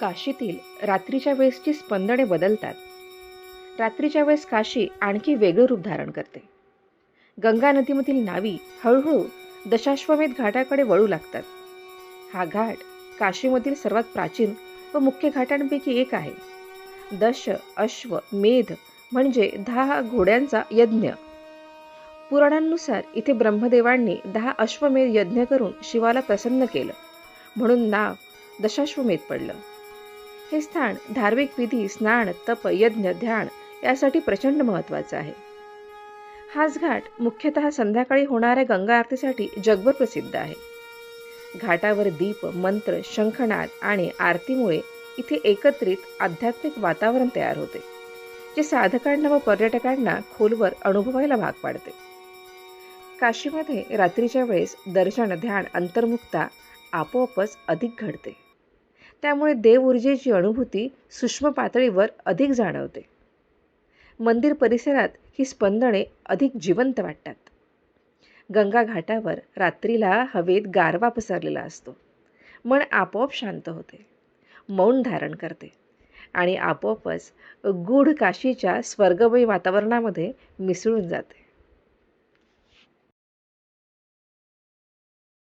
काशीतील रात्रीच्या वेळेसची स्पंदने बदलतात. रात्रीच्या वेळेस काशी आणखी वेगळं रूप धारण करते. गंगा नदीमधील नावी हळूहळू दशाश्वमेध घाटाकडे वळू लागतात. हा घाट काशीमधील सर्वात प्राचीन व मुख्य घाटांपैकी एक आहे. दश अश्व मेध म्हणजे दहा घोड्यांचा यज्ञ. पुराणांनुसार इथे ब्रह्मदेवांनी दहा अश्वमेध यज्ञ करून शिवाला प्रसन्न केलं. म्हणून नाव दशाश्वमेध पडलं. हे स्थान धार्मिक विधी स्नान तप यज्ञ ध्यान यासाठी प्रचंड महत्त्वाचं आहे. हाच घाट मुख्यतः संध्याकाळी होणाऱ्या गंगा आरतीसाठी जगभर प्रसिद्ध आहे. घाटावर दीप मंत्र शंखनाद आणि आरतीमुळे इथे एकत्रित आध्यात्मिक वातावरण तयार होते जे साधकांना व पर्यटकांना खोलवर अनुभवायला भाग पाडते. काशीमध्ये रात्रीच्या वेळेस दर्शन ध्यान अंतर्मुक्ता आपोआपच अधिक घडते. त्यामुळे देव ऊर्जेची अनुभूती सूक्ष्म पातळीवर अधिक जाणवते. मंदिर परिसरात ही स्पंदने अधिक जिवंत वाटतात. गंगा घाटावर रात्रीला हवेत गारवा पसरलेला असतो. मन आपोआप शांत होते. मौन धारण करते. आणि आपोआपच गूढ काशीच्या स्वर्गमयी वातावरणामध्ये मिसळून जाते.